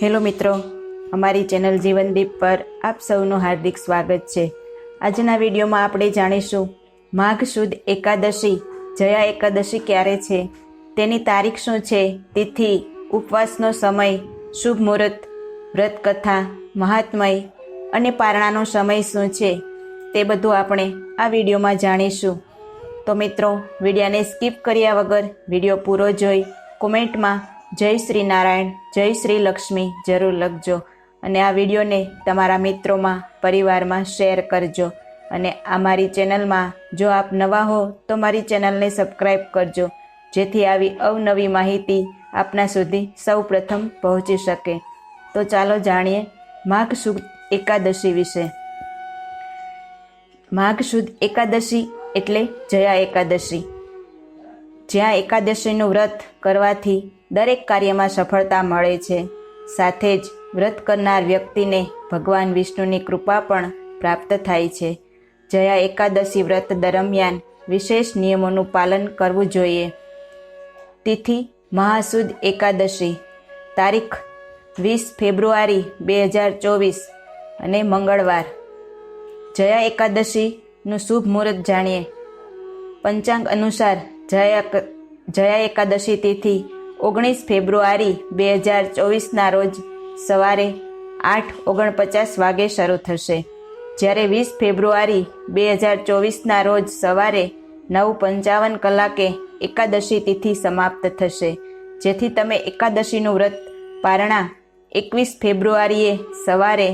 Hello મિત્રો, અમારી channel જીવનદીપ પર આપ સૌનું હાર્દિક સ્વાગત છે. આજના વિડીયોમાં આપણે જાણીશું, માઘ સુદ એકાદશી, જયા એકાદશી ક્યારે છે? તેની તારીખ શું છે? તિથિ, ઉપવાસનો સમય, શુભ મુહૂર્ત, વ્રતકથા, મહાત્મય અને પારણાનો સમય શું છે? તે બધું આપણે આ વિડીયોમાં જાણીશું. તો મિત્રો, વિડીયાને સ્કીપ કર્યા વગર વીડિયો પૂરો જોઈ કોમેન્ટમાં જય શ્રી નારાયણ, જય શ્રી લક્ષ્મી, જરૂર લખજો. અને આ વિડીયોને તમારા મિત્રોમાં, પરિવારમાં શેર કરજો. અને આ મારી ચેનલમાં, જો આપ નવા હો, તો મારી ચેનલને સબસ્ક્રાઈબ કરજો. જેથી આવી અવનવી માહિતી આપના સુધી સૌ પ્રથમ પહોંચી શકે. તો ચાલો જાણીએ માઘ સુદ એકાદશી વિશે. માઘ સુદ એકાદશી એટલે જયા એકાદશી. જ્યાં એકાદશીનું વ્રત કરવાથી દરેક કાર્યમાં સફળતા મળે છે. સાથે જ વ્રત કરનાર વ્યક્તિને ભગવાન વિષ્ણુની કૃપા પણ પ્રાપ્ત થાય છે. જયા એકાદશી વ્રત દરમિયાન વિશેષ નિયમોનું પાલન કરવું જોઈએ. તિથિ મહાસુદ એકાદશી, તારીખ વીસ ફેબ્રુઆરી બે હજાર ચોવીસ અને મંગળવાર. જયા એકાદશીનું શુભ મુહૂર્ત જાણીએ. પંચાંગ અનુસાર જયા જયા એકાદશી તિથિ ઓગણીસ ફેબ્રુઆરી બે હજાર ચોવીસના રોજ સવારે આઠ ઓગણપચાસ વાગે શરૂ થશે. જ્યારે વીસ ફેબ્રુઆરી બે હજાર ચોવીસના રોજ સવારે નવ પંચાવન કલાકે એકાદશી તિથિ સમાપ્ત થશે. જેથી તમે એકાદશીનું વ્રત પારણા એકવીસ ફેબ્રુઆરીએ સવારે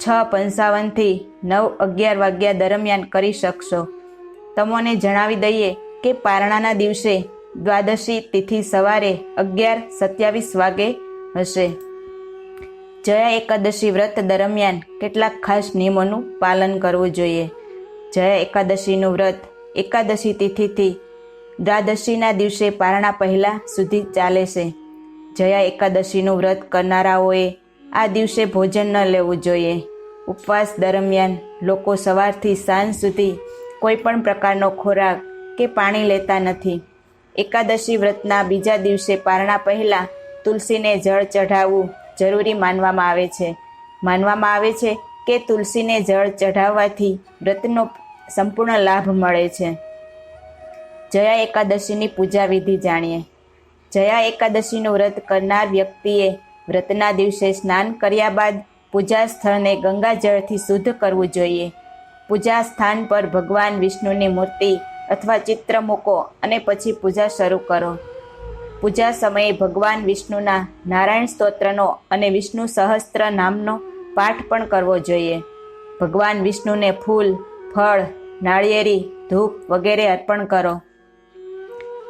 છ પંચાવનથી નવ અગિયાર વાગ્યા દરમિયાન કરી શકશો. તમને જણાવી દઈએ કે પારણાના દિવસે દ્વાદશી તિથિ સવારે અગિયાર સત્યાવીસ વાગે હશે. જયા એકાદશી વ્રત દરમિયાન કેટલાક ખાસ નિયમોનું પાલન કરવું જોઈએ. જયા એકાદશીનું વ્રત એકાદશી તિથિથી દ્વાદશીના દિવસે પારણા પહેલાં સુધી ચાલે છે. જયા એકાદશીનું વ્રત કરનારાઓએ આ દિવસે ભોજન ન લેવું જોઈએ. ઉપવાસ દરમિયાન લોકો સવારથી સાંજ સુધી કોઈપણ પ્રકારનો ખોરાક કે પાણી લેતા નથી. એકાદશી વ્રતના બીજા દિવસે પારણા પહેલાં તુલસીને જળ ચઢાવવું જરૂરી માનવામાં આવે છે. માનવામાં આવે છે કે તુલસીને જળ ચઢાવવાથી વ્રતનો સંપૂર્ણ લાભ મળે છે. જયા એકાદશીની પૂજા વિધિ જાણીએ. જયા એકાદશીનું વ્રત કરનાર વ્યક્તિએ વ્રતના દિવસે સ્નાન કર્યા બાદ પૂજા સ્થળને ગંગાજળથી શુદ્ધ કરવું જોઈએ. પૂજા સ્થાન પર ભગવાન વિષ્ણુની મૂર્તિ અથવા ચિત્ર મૂકો અને પછી પૂજા શરૂ કરો. પૂજા સમયે ભગવાન વિષ્ણુના નારાયણ સ્તોત્રનો અને વિષ્ણુ સહસ્ત્ર નામનો પાઠ પણ કરવો જોઈએ. ભગવાન વિષ્ણુને ફૂલ, ફળ, નાળિયેરી, ધૂપ વગેરે અર્પણ કરો.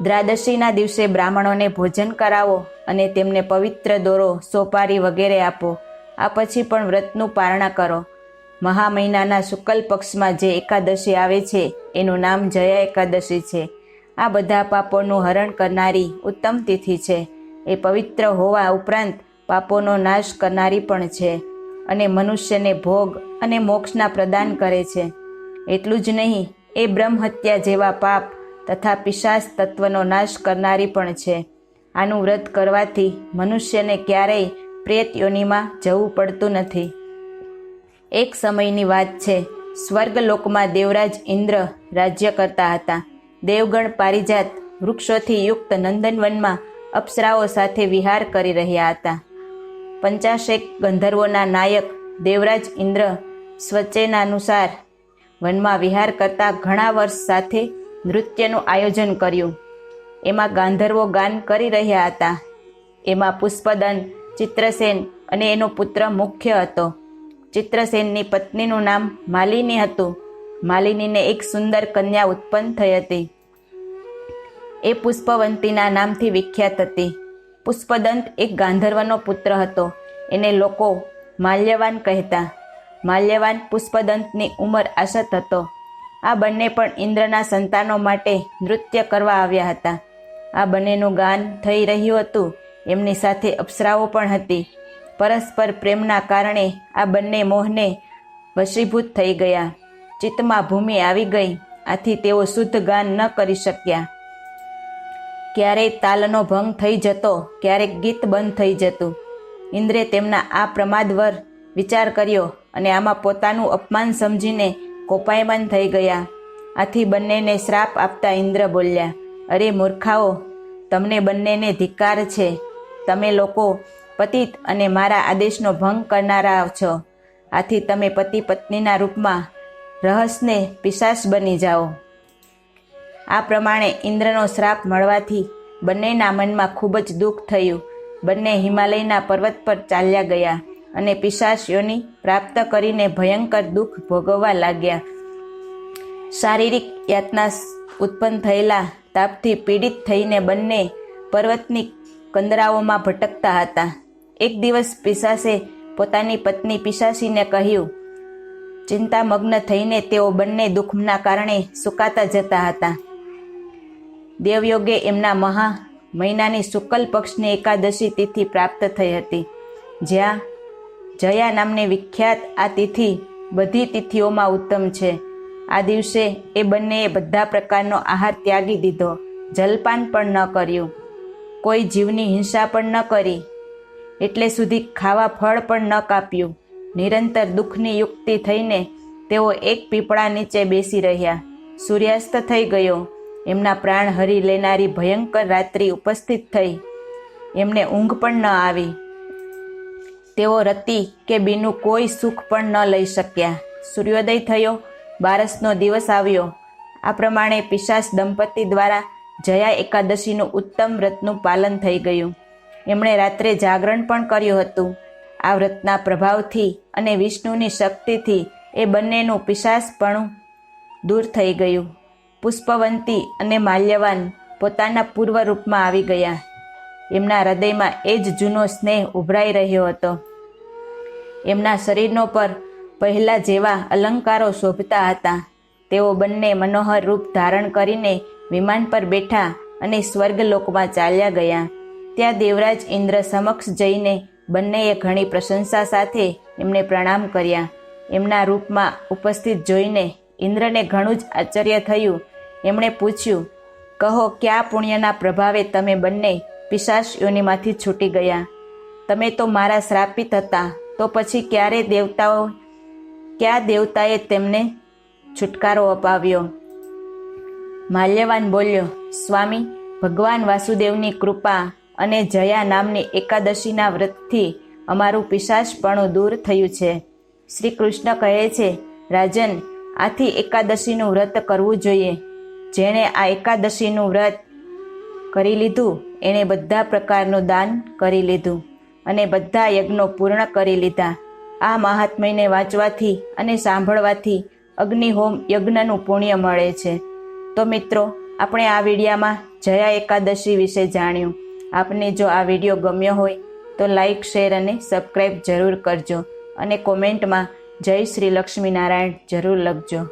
દ્રાદશીના દિવસે બ્રાહ્મણોને ભોજન કરાવો અને તેમને પવિત્ર દોરો, સોપારી વગેરે આપો. આ પછી પણ વ્રતનું પારણા કરો. મહા મહિનાના શુક્લ પક્ષમાં જે એકાદશી આવે છે, એનું નામ જયા એકાદશી છે. આ બધા પાપોનું હરણ કરનારી ઉત્તમ તિથિ છે. એ પવિત્ર હોવા ઉપરાંત પાપોનો નાશ કરનારી પણ છે અને મનુષ્યને ભોગ અને મોક્ષના પ્રદાન કરે છે. એટલું જ નહીં, એ બ્રહ્મહત્યા જેવા પાપ તથા પિશાચ તત્વનો નાશ કરનારી પણ છે. આનું વ્રત કરવાથી મનુષ્યને ક્યારેય પ્રેત યોનિમાં જવું પડતું નથી. એક સમયની વાત છે. સ્વર્ગલોકમાં દેવરાજ ઇન્દ્ર રાજ્ય કરતા હતા. દેવગણ પારિજાત વૃક્ષોથી યુક્ત નંદનવનમાં અપ્સરાઓ સાથે વિહાર કરી રહ્યા હતા. પંચાશેક ગંધર્વોના નાયક દેવરાજ ઇન્દ્ર સ્વચેનાનુસાર વનમાં વિહાર કરતા ઘણા વર્ષ સાથે નૃત્યનું આયોજન કર્યું. એમાં ગાંધર્વો ગાન કરી રહ્યા હતા. એમાં પુષ્પદન, ચિત્રસેન અને એનો પુત્ર મુખ્ય હતો. ચિત્રસેનની પત્નીનું નામ માલિની હતું. માલિનીને એક સુંદર કન્યા ઉત્પન્ન થઈ હતી. એ પુષ્પવંતીના નામથી વિખ્યાત હતી. પુષ્પદંત એક ગાંધર્વનો પુત્ર હતો. એને લોકો માલ્યવાન કહેતા. માલ્યવાન પુષ્પદંતની ઉંમર આશત હતો. આ બંને પણ ઇન્દ્રના સંતાનો માટે નૃત્ય કરવા આવ્યા હતા. આ બંનેનું ગાન થઈ રહ્યું હતું. એમની સાથે અપ્સરાઓ પણ હતી. પરસ્પર પ્રેમના કારણે આ બંને મોહને વશીભૂત થઈ ગયા. ચિત્તમાં ભૂમિ આવી ગઈ, આથી તેઓ શુદ્ધ ગાન ન કરી શક્યા. ક્યારેય તાલનો ભંગ થઈ જતો, ક્યારેક ગીત બંધ થઈ જતું. ઇન્દ્રે તેમના આ પ્રમાદવર વિચાર કર્યો અને આમાં પોતાનું અપમાન સમજીને કોપાયમાન થઈ ગયા. આથી બંનેને શ્રાપ આપતા ઇન્દ્ર બોલ્યા, અરે મૂર્ખાઓ, તમને બંનેને ધિક્કાર છે. તમે લોકો પતિત અને મારા આદેશનો ભંગ કરનારા છો. આથી તમે પતિ પત્નીના રૂપમાં રહસ્યને પિશાચ બની જાઓ. આ પ્રમાણે ઇન્દ્રનો શ્રાપ મળવાથી બંનેના મનમાં ખૂબ જ દુઃખ થયું. બંને હિમાલયના પર્વત પર ચાલ્યા ગયા અને પિશાચ પ્રાપ્ત કરીને ભયંકર દુઃખ ભોગવવા લાગ્યા. શારીરિક યાતના ઉત્પન્ન થયેલા તાપથી પીડિત થઈને બંને પર્વતની કંદરાઓમાં ભટકતા હતા. એક દિવસ પિશાસે પોતાની પત્ની પિશાસીને કહ્યું ચિંતામગ્ન થઈને તેઓ બંને દુઃખના કારણે સુકાતા જતા હતા. દેવયોગે એમના મહા મહિનાની શુક્લ પક્ષની એકાદશી તિથિ પ્રાપ્ત થઈ હતી. જ્યાં જયા નામની વિખ્યાત આ તિથિ બધી તિથિઓમાં ઉત્તમ છે. આ દિવસે એ બંનેએ બધા પ્રકારનો આહાર ત્યાગી દીધો. જલપાન પણ ન કર્યું. કોઈ જીવની હિંસા પણ ન કરી. એટલે સુધી ખાવા ફળ પણ ન કાપ્યું. નિરંતર દુઃખની યુક્તિ થઈને તેઓ એક પીપળા નીચે બેસી રહ્યા. સૂર્યાસ્ત થઈ ગયો. એમના પ્રાણ હરી લેનારી ભયંકર રાત્રિ ઉપસ્થિત થઈ. એમને ઊંઘ પણ ન આવી. તેઓ રતિ કે બીનું કોઈ સુખ પણ ન લઈ શક્યા. સૂર્યોદય થયો. બારસનો દિવસ આવ્યો. આ પ્રમાણે પિશાચ દંપતી દ્વારા જયા એકાદશીનું ઉત્તમ વ્રતનું પાલન થઈ ગયું. એમણે રાત્રે જાગરણ પણ કર્યું હતું. આ વ્રતના પ્રભાવથી અને વિષ્ણુની શક્તિથી એ બંનેનું પિશાસપણું દૂર થઈ ગયું. પુષ્પવંતી અને માલ્યવાન પોતાના પૂર્વ રૂપમાં આવી ગયા. એમના હૃદયમાં એ જ જૂનો સ્નેહ ઉભરાઈ રહ્યો હતો. એમના શરીરનો પર પહેલા જેવા અલંકારો શોભતા હતા. તેઓ બંને મનોહર રૂપ ધારણ કરીને વિમાન પર બેઠા અને સ્વર્ગલોકમાં ચાલ્યા ગયા. ત્યાં દેવરાજ ઇન્દ્ર સમક્ષ જઈને બંનેએ ઘણી પ્રશંસા સાથે એમને પ્રણામ કર્યા. એમના રૂપમાં ઉપસ્થિત જોઈને ઇન્દ્રને ઘણું જ આશ્ચર્ય થયું. એમણે પૂછ્યું, કહો, કયા પુણ્યના પ્રભાવે તમે બંને પિશાચ છૂટી ગયા? તમે તો મારા શ્રાપિત હતા, તો પછી ક્યારે દેવતાઓ, કયા દેવતાએ તેમને છુટકારો અપાવ્યો? માલ્યવાન બોલ્યો, સ્વામી, ભગવાન વાસુદેવની કૃપા અને જયા નામની એકાદશીના વ્રતથી અમારું પિશાચપણું દૂર થયું છે. શ્રી કૃષ્ણ કહે છે, રાજન, આથી એકાદશીનું વ્રત કરવું જોઈએ. જેણે આ એકાદશીનું વ્રત કરી લીધું, એણે બધા પ્રકારનું દાન કરી લીધું અને બધા યજ્ઞો પૂર્ણ કરી લીધા. આ મહાત્મ્યને વાંચવાથી અને સાંભળવાથી અગ્નિહોમ યજ્ઞનું પુણ્ય મળે છે. તો મિત્રો, આપણે આ વિડીયામાં જયા એકાદશી વિશે જાણ્યું. આપને જો આ વીડિયો ગમ્યો હોય તો લાઈક, શેર અને સબસ્ક્રાઈબ જરૂર કરજો અને કોમેન્ટમાં જય શ્રી લક્ષ્મીનારાયણ જરૂર લખજો.